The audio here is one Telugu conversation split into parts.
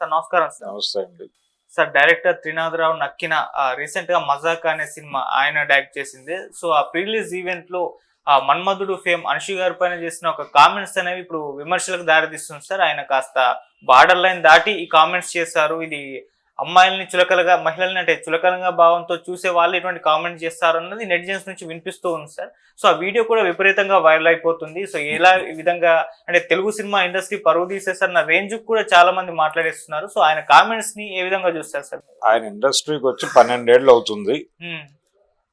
సార్ నమస్కారం సార్. నమస్తే అండి. సార్ డైరెక్టర్ త్రినాథరావు నక్కిన రీసెంట్గా మజాక్ అనే సినిమా ఆయన డైరెక్ట్ చేసింది. సో ఆ ప్రీలీజ్ ఈవెంట్లో ఆ మన్మధుడు ఫేమ్ అనుషి గారి పైన చేసిన ఒక కామెంట్స్ అనేవి ఇప్పుడు విమర్శలకు దారితీస్తుంది సార్. ఆయన కాస్త బార్డర్ లైన్ దాటి ఈ కామెంట్స్ చేశారు. ఇది అమ్మాయిల్ని చులకలుగా మహిళల్ని అంటే చులకలంగా భావంతో చూసే వాళ్ళు ఇటువంటి కామెంట్స్ చేస్తారు అన్నది నెటిజన్స్ నుంచి వినిపిస్తూ ఉంది సార్. సో ఆ వీడియో కూడా విపరీతంగా వైరల్ అయిపోతుంది. సో ఎలా ఈ విధంగా అంటే తెలుగు సినిమా ఇండస్ట్రీ పరువు తీసేసారన్న రేంజ్ కూడా చాలా మంది మాట్లాడేస్తున్నారు. సో ఆయన కామెంట్స్ని ఏ విధంగా చూస్తారు సార్? ఆయన ఇండస్ట్రీకి వచ్చి పన్నెండేళ్ళు అవుతుంది. ఉమ్,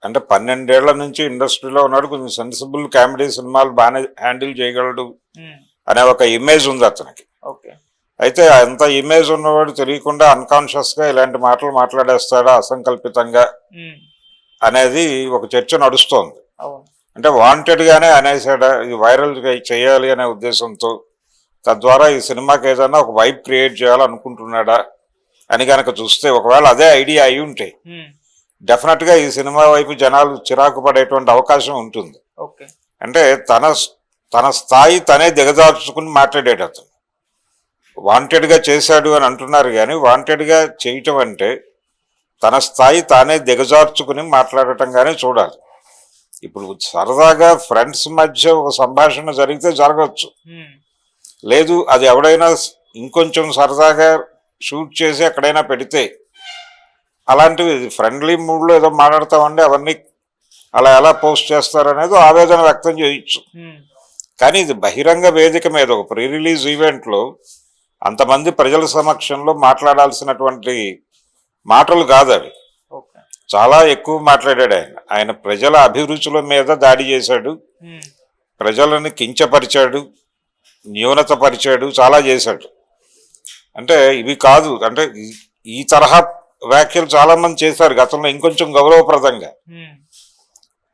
అంటే పన్నెండేళ్ళ నుంచి ఇండస్ట్రీలో ఉన్నాడు. కొంచెం సెన్సిబుల్ కామెడీ సినిమాలు బాగానే హ్యాండిల్ చేయగలడు ఉమ్, అనే ఒక ఇమేజ్ ఉంది అతనికి. ఓకే అయితే అంత ఇమేజ్ ఉన్నవాడు తెలియకుండా అన్కాన్షియస్గా ఇలాంటి మాటలు మాట్లాడేస్తాడా అసంకల్పితంగా అనేది ఒక చర్చ నడుస్తోంది. అంటే వాంటెడ్ గానే అనేసాడా ఇది వైరల్ చేయాలి అనే ఉద్దేశంతో తద్వారా ఈ సినిమాకి ఏదైనా ఒక వైబ్ క్రియేట్ చేయాలనుకుంటున్నాడా అని గనక చూస్తే ఒకవేళ అదే ఐడియా అయి ఉంటే ఉమ్, డెఫినెట్గా ఈ సినిమా వైపు జనాలు చిరాకు పడేటువంటి అవకాశం ఉంటుంది. అంటే తన తన స్థాయి తనే దిగజార్చుకుని మాట్లాడేట అతను వాంటెడ్గా చేశాడు అని అంటున్నారు కానీ వాంటెడ్గా చేయటం అంటే తన స్థాయి తానే దిగజార్చుకుని మాట్లాడటంగానే చూడాలి. ఇప్పుడు సరదాగా ఫ్రెండ్స్ మధ్య ఒక సంభాషణ జరిగితే జరగచ్చు ఉమ్, లేదు అది ఎవడైనా ఇంకొంచెం సరదాగా షూట్ చేసి ఎక్కడైనా పెడితే అలాంటివి ఫ్రెండ్లీ మూడ్లో ఏదో మాట్లాడతామండి అవన్నీ అలా ఎలా పోస్ట్ చేస్తారనేది ఆవేదన వ్యక్తం చేయొచ్చు. కానీ ఇది బహిరంగ వేదిక మీద ఒక ప్రీ రిలీజ్ ఈవెంట్లో అంతమంది ప్రజల సమక్షంలో మాట్లాడాల్సినటువంటి మాటలు కాదు అవి. చాలా ఎక్కువ మాట్లాడాడు ఆయన. ఆయన ప్రజల అభిరుచుల మీద దాడి చేశాడు. ప్రజలను కించపరిచాడు. న్యూనతపరిచాడు. చాలా చేశాడు. అంటే ఇవి కాదు. అంటే ఈ- తరహా వ్యాఖ్యలు చాలా మంది చేశారు. గతంలో ఇంకొంచెం గౌరవప్రదంగా.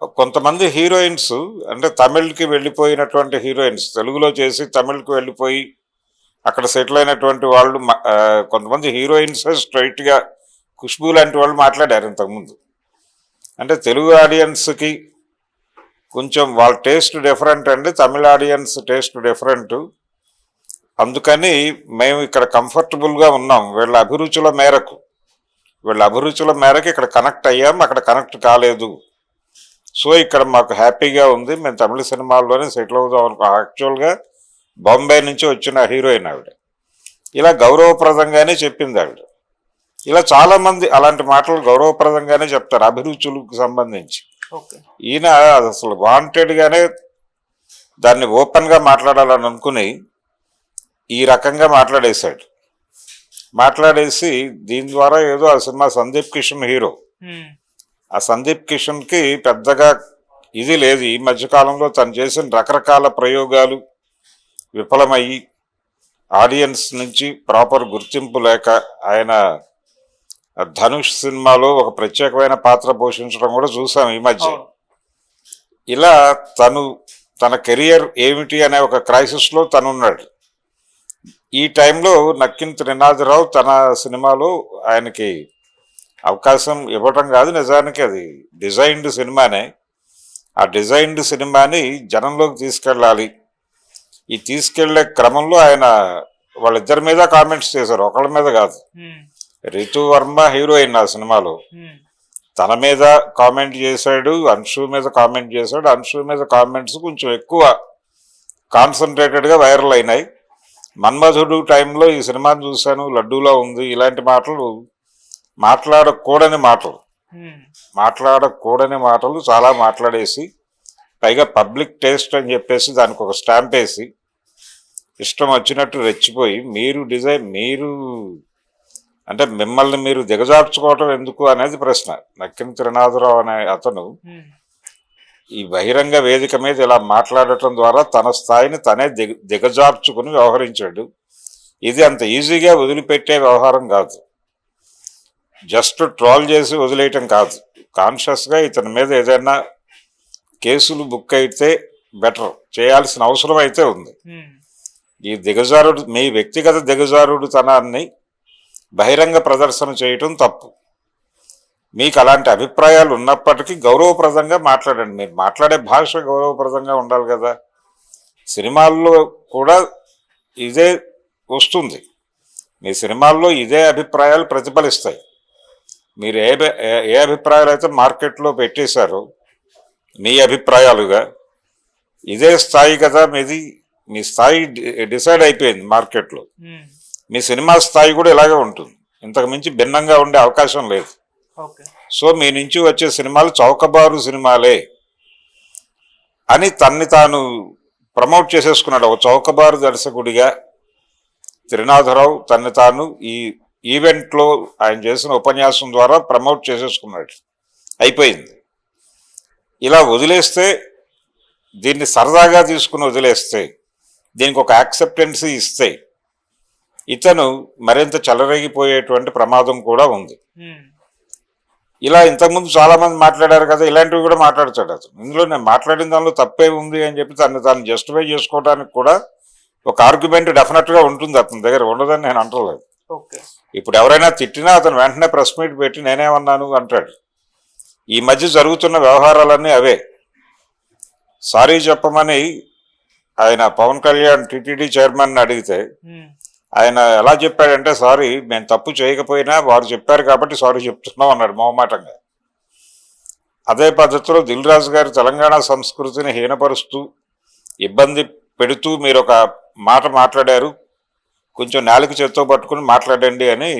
కొంతమంది హీరోయిన్స్ అంటే తమిళ్కి వెళ్ళిపోయినటువంటి హీరోయిన్స్ తెలుగులో చేసి తమిళ్కి వెళ్ళిపోయి అక్కడ సెటిల్ అయినటువంటి వాళ్ళు కొంతమంది హీరోయిన్స్ స్ట్రైట్గా ఖుష్బూ లాంటి వాళ్ళు మాట్లాడారు ఇంతకుముందు. అంటే తెలుగు ఆడియన్స్కి కొంచెం వాళ్ళ టేస్ట్ డిఫరెంట్ అండి తమిళ ఆడియన్స్ టేస్ట్ డిఫరెంట్. అందుకని మేము ఇక్కడ కంఫర్టబుల్గా ఉన్నాం. వీళ్ళ అభిరుచుల మేరకు వీళ్ళ అభిరుచుల మేరకు ఇక్కడ కనెక్ట్ అయ్యాం అక్కడ కనెక్ట్ కాలేదు. సో ఇక్కడ మాకు హ్యాపీగా ఉంది. మేము తమిళ సినిమాల్లోనే సెటిల్ అవుదాం అనుకో యాక్చువల్గా బాంబే నుంచి వచ్చిన హీరోయిన్ ఆవిడ. ఇలా గౌరవప్రదంగానే చెప్పింది ఆవిడ. ఇలా చాలా మంది అలాంటి మాటలు గౌరవప్రదంగానే చెప్తారు అభిరుచులకు సంబంధించి. ఈయన అసలు వాంటెడ్గానే దాన్ని ఓపెన్గా మాట్లాడాలని అనుకుని ఈ రకంగా మాట్లాడేశాడు. మాట్లాడేసి దీని ద్వారా ఏదో ఆ సినిమా సందీప్ కిషన్ హీరో. ఆ సందీప్ కిషన్కి పెద్దగా ఇది లేదు. ఈ మధ్యకాలంలో తను చేసిన రకరకాల ప్రయోగాలు విఫలమయ్యి ఆడియన్స్ నుంచి ప్రాపర్ గుర్తింపు లేక ఆయన ధనుష్ సినిమాలో ఒక ప్రత్యేకమైన పాత్ర పోషించడం కూడా చూసాం ఈ మధ్య. ఇలా తను తన కెరియర్ ఏమిటి అనే ఒక క్రైసిస్లో తను ఉన్నాడు ఈ టైంలో నక్కిన త్రినాథరావు తన సినిమాలో ఆయనకి అవకాశం ఇవ్వటం కాదు నిజానికి అది డిజైన్డ్ సినిమానే. ఆ డిజైన్డ్ సినిమాని జనంలోకి తీసుకెళ్ళాలి. ఈ తీసుకెళ్ళే క్రమంలో ఆయన వాళ్ళిద్దరి మీద కామెంట్స్ చేశారు. ఒకళ్ళ మీద కాదు. రితు వర్మ హీరోయిన్ ఆ సినిమాలో. తన మీద కామెంట్ చేశాడు అన్షు మీద కామెంట్ చేశాడు. అన్షు మీద కామెంట్స్ కొంచెం ఎక్కువ కాన్సన్ట్రేటెడ్గా వైరల్ అయినాయి. మన్మధుడు టైంలో ఈ సినిమాని చూశాను లడ్డూలో ఉంది. ఇలాంటి మాటలు మాట్లాడకూడని మాటలు. మాట్లాడకూడని మాటలు చాలా మాట్లాడేసి పైగా పబ్లిక్ టేస్ట్ అని చెప్పేసి దానికి ఒక స్టాంప్ వేసి ఇష్టం వచ్చినట్టు రెచ్చిపోయి మీరు డిజైన్ మీరు అంటే మిమ్మల్ని మీరు దిగజార్చుకోవటం ఎందుకు అనేది ప్రశ్న. నక్కిన త్రినాథరావు అనే అతను ఈ బహిరంగ వేదిక మీద ఇలా మాట్లాడటం ద్వారా తన స్థాయిని తనే దిగ దిగజార్చుకుని వ్యవహరించాడు. ఇది అంత ఈజీగా వదిలిపెట్టే వ్యవహారం కాదు. జస్ట్ ట్రోల్ చేసి వదిలేయటం కాదు. కాన్షియస్గా ఇతని మీద ఏదైనా కేసులు బుక్ అయితే బెటర్. చేయాల్సిన అవసరం అయితే ఉంది. ఈ దిగజారుడు మీ వ్యక్తిగత దిగజారుడుతనాన్ని బహిరంగ ప్రదర్శన చేయటం తప్పు. మీకు అలాంటి అభిప్రాయాలు ఉన్నప్పటికీ గౌరవప్రదంగా మాట్లాడండి. మీరు మాట్లాడే భాష గౌరవప్రదంగా ఉండాలి కదా. సినిమాల్లో కూడా ఇదే వస్తుంది. మీ సినిమాల్లో ఇదే అభిప్రాయాలు ప్రతిఫలిస్తాయి. మీరు ఏ- ఏ అభిప్రాయాలు అయితే మార్కెట్లో పెట్టేశారో మీ అభిప్రాయాలుగా ఇదే స్థాయి కదా మీది మీ స్థాయి డిసైడ్ అయిపోయింది మార్కెట్లో. మీ సినిమా స్థాయి కూడా ఇలాగే ఉంటుంది. ఇంతకు మించి భిన్నంగా ఉండే అవకాశం లేదు. సో మీ నుంచి వచ్చే సినిమాలు చౌకబారు సినిమాలే అని తన్ని తాను ప్రమోట్ చేసేసుకున్నాడు. ఒక చౌకబారు దర్శకుడిగా త్రినాథరావు తన్ని తాను ఈ ఈవెంట్లో ఆయన చేసిన ఉపన్యాసం ద్వారా ప్రమోట్ చేసేసుకున్నాడు. అయిపోయింది. ఇలా వదిలేస్తే దీన్ని సరదాగా తీసుకుని వదిలేస్తే దీనికి ఒక యాక్సెప్టెన్సీ ఇస్తే ఇతను మరింత చెలరేగిపోయేటువంటి ప్రమాదం కూడా ఉంది. ఇలా ఇంతకుముందు చాలా మంది మాట్లాడారు కదా ఇలాంటివి కూడా మాట్లాడతాడు అతను. ఇందులో నేను మాట్లాడిన దానిలో తప్పే ఉంది అని చెప్పి తను తాను జస్టిఫై చేసుకోవడానికి కూడా ఒక ఆర్గ్యుమెంట్ డెఫినెట్గా ఉంటుంది అతని దగ్గర. ఉండదని నేను అంటలేదు. ఇప్పుడు ఎవరైనా తిట్టినా అతను వెంటనే ప్రెస్ మీట్ పెట్టి నేనేమన్నాను? అంటాడు. ఈ మధ్య జరుగుతున్న వ్యవహారాలన్నీ అవే. సారీ చెప్పమని ఆయన పవన్ కళ్యాణ్ టీటీడీ చైర్మన్ అడిగితే ఆయన ఎలా చెప్పాడంటే సారీ మేము తప్పు చేయకపోయినా వారు చెప్పారు కాబట్టి సారీ చెప్తున్నాం అన్నాడు మొహమాటంగా. అదే పద్ధతిలో దిల్ రాజు గారు తెలంగాణ సంస్కృతిని హీనపరుస్తూ ఇబ్బంది పెడుతూ మీరు ఒక మాట మాట్లాడారు. కొంచెం నాలుగు చేత్తో పట్టుకుని మాట్లాడండి అని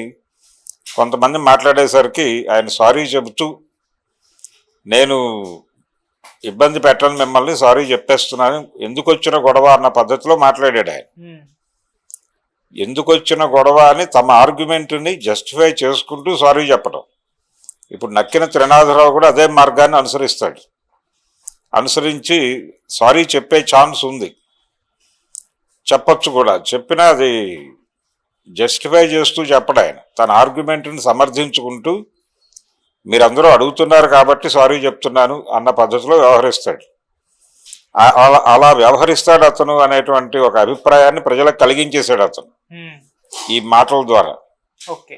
కొంతమంది మాట్లాడేసరికి ఆయన సారీ చెబుతూ నేను ఇబ్బంది పెట్టను మిమ్మల్ని సారీ చెప్పేస్తున్నాను. ఎందుకు వచ్చిన గొడవ అన్న పద్ధతిలో మాట్లాడాడు ఆయన. ఎందుకు వచ్చిన గొడవ అని తమ ఆర్గ్యుమెంట్ని జస్టిఫై చేసుకుంటూ సారీ చెప్పడం. ఇప్పుడు నక్కిన త్రినాథరావు కూడా అదే మార్గాన్ని అనుసరిస్తాడు. అనుసరించి సారీ చెప్పే ఛాన్స్ ఉంది. చెప్పొచ్చు కూడా. చెప్పినా అది జస్టిఫై చేస్తూ చెప్పడు ఆయన. తన ఆర్గ్యుమెంట్ని సమర్థించుకుంటూ మీరందరూ అడుగుతున్నారు కాబట్టి సారీ చెప్తున్నాను అన్న పద్ధతిలో వ్యవహరిస్తాడు. అలా అలా వ్యవహరిస్తాడు అతను అనేటువంటి ఒక అభిప్రాయాన్ని ప్రజలకు కలిగించేశాడు అతను. ఈ మాటల ద్వారా. ఓకే.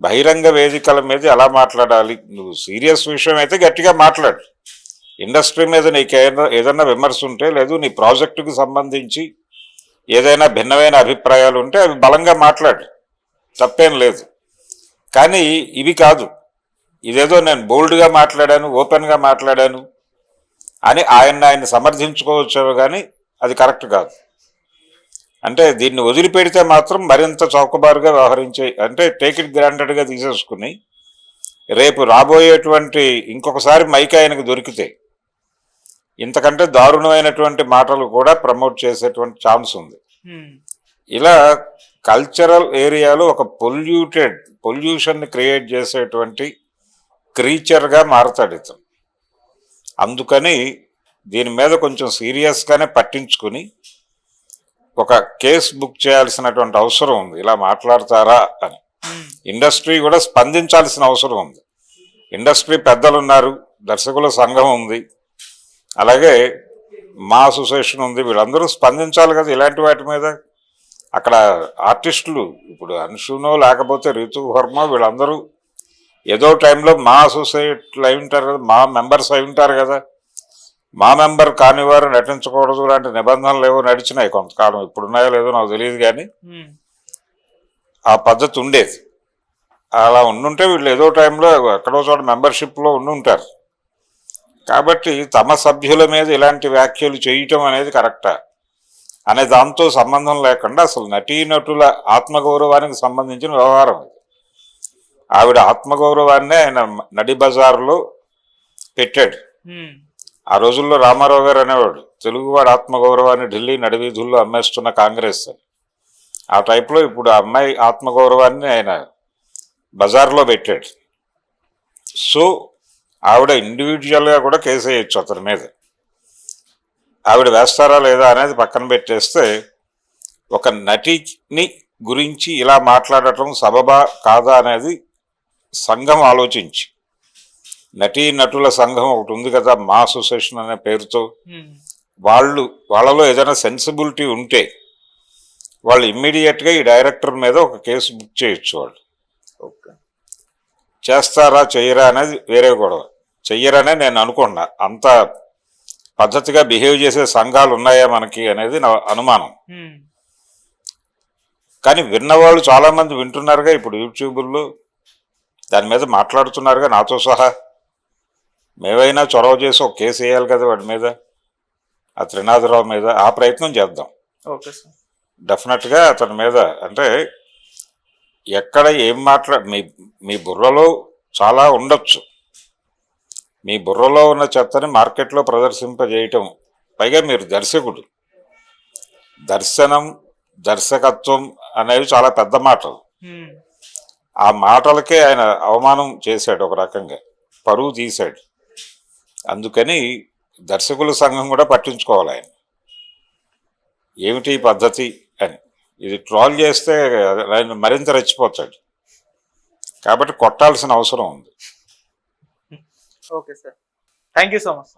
బహిరంగ వేదికల మీద ఎలా మాట్లాడాలి? నువ్వు సీరియస్ విషయం అయితే గట్టిగా మాట్లాడు. ఇండస్ట్రీ మీద నీకు ఏదైనా ఏదైనా విమర్శ ఉంటే లేదు నీ ప్రాజెక్టుకు సంబంధించి ఏదైనా భిన్నమైన అభిప్రాయాలు ఉంటే అవి బలంగా మాట్లాడు. తప్పేం లేదు. కానీ ఇవి కాదు. ఇదేదో నేను బోల్డ్గా మాట్లాడాను ఓపెన్గా మాట్లాడాను అని ఆయన ఆయన సమర్థించుకోవచ్చు కానీ అది కరెక్ట్ కాదు. అంటే దీన్ని వదిలిపెడితే మాత్రం మరింత చౌకబారుగా వ్యవహరించే అంటే టేక్ ఇట్ గ్రాంటెడ్గా తీసేసుకుని రేపు రాబోయేటువంటి ఇంకొకసారి మైక్ ఆయనకు దొరికితే ఇంతకంటే దారుణమైనటువంటి మాటలు కూడా ప్రమోట్ చేసేటువంటి ఛాన్స్ ఉంది. ఇలా కల్చరల్ ఏరియాలో ఒక పొల్యూటెడ్ పొల్యూషన్ని క్రియేట్ చేసేటువంటి క్రీచర్గా మారతాడు ఇతను. అందుకని దీని మీద కొంచెం సీరియస్గానే పట్టించుకుని ఒక కేసు బుక్ చేయాల్సినటువంటి అవసరం ఉంది. ఇలా మాట్లాడతారా అని. ఇండస్ట్రీ కూడా స్పందించాల్సిన అవసరం ఉంది. ఇండస్ట్రీ పెద్దలు ఉన్నారు దర్శకుల సంఘం ఉంది. అలాగే మా అసోసియేషన్ ఉంది. వీళ్ళందరూ స్పందించాలి కదా ఇలాంటి వాటి మీద. అక్కడ ఆర్టిస్టులు ఇప్పుడు అనుషునో లేకపోతే రితు వర్మ వీళ్ళందరూ ఏదో టైంలో మా అసోసియేట్లు అయి ఉంటారు కదా మా మెంబర్స్ అయి ఉంటారు కదా. మా మెంబర్ కాని వారు నటించకూడదు లాంటి నిబంధనలు ఏవో నడిచినాయి కొంతకాలం. ఇప్పుడున్నాయో లేదో నాకు తెలియదు కానీ ఆ పద్ధతి ఉండేది. అలా ఉండుంటే వీళ్ళు ఏదో టైంలో ఎక్కడో చోట మెంబర్షిప్లో ఉండుంటారు. కాబట్టి తమ సభ్యుల మీద ఇలాంటి వ్యాఖ్యలు చేయటం అనేది కరెక్టా? అనే దాంతో సంబంధం లేకుండా అసలు నటీనటుల ఆత్మగౌరవానికి సంబంధించిన వ్యవహారం ఇది. ఆవిడ ఆత్మగౌరవాన్నే ఆయన నడి బజార్లో పెట్టాడు. ఆ రోజుల్లో రామారావు గారు అనేవాడు తెలుగువాడి ఆత్మగౌరవాన్ని ఢిల్లీ నడివీధుల్లో అమ్మేస్తున్న కాంగ్రెస్ అని. ఆ టైప్లో ఇప్పుడు ఆ అమ్మాయి ఆత్మగౌరవాన్ని ఆయన బజార్లో పెట్టాడు. సో ఆవిడ ఇండివిజువల్గా కూడా కేసు వేయచ్చు అతని మీద. ఆవిడ వేస్తారా లేదా అనేది పక్కన పెట్టేస్తే ఒక నటిని గురించి ఇలా మాట్లాడటం సబబా కాదా అనేది సంఘం ఆలోచించి. నటీ నటుల సంఘం ఒకటి ఉంది కదా మా అసోసియేషన్ అనే పేరుతో. వాళ్ళు వాళ్ళలో ఏదైనా సెన్సిబిలిటీ ఉంటే వాళ్ళు ఇమ్మీడియట్గా ఈ డైరెక్టర్ మీద ఒక కేసు బుక్ చేయొచ్చు వాళ్ళు. ఓకే. చేస్తారా చెయ్యరా అనేది వేరే గొడవ. చెయ్యరనే నేను అనుకున్నా. అంత పద్ధతిగా బిహేవ్ చేసే సంఘాలు ఉన్నాయా మనకి అనేది నా అనుమానం. కానీ విన్నవాళ్ళు చాలామంది వింటున్నారుగా ఇప్పుడు యూట్యూబుల్లో. దాని మీద మాట్లాడుతున్నారుగా నాతో సహా. మేమైనా చొరవ చేసి ఒక కేసు వేయాలి కదా వాడి మీద ఆ త్రినాథరావు మీద. ఆ ప్రయత్నం చేద్దాం. Okay sir. డెఫినెట్గా అతని మీద అంటే ఎక్కడ ఏం మాట్లా మీ మీ బుర్రలో చాలా ఉండొచ్చు. మీ బుర్రలో ఉన్న చెత్తని మార్కెట్లో ప్రదర్శింపజేయటం. పైగా మీరు దర్శకుడు. దర్శనం దర్శకత్వం అనేవి చాలా పెద్ద మాటలు. ఆ మాటలకే ఆయన అవమానం చేశాడు ఒక రకంగా. పరువు తీశాడు. అందుకని దర్శకుల సంఘం కూడా పట్టించుకోవాలి ఆయన. ఏమిటి పద్ధతి అని. ఇది ట్రాల్ చేస్తే ఆయన మరింత రెచ్చిపోతాడు. కాబట్టి కొట్టాల్సిన అవసరం ఉంది. Okay sir. Thank you so much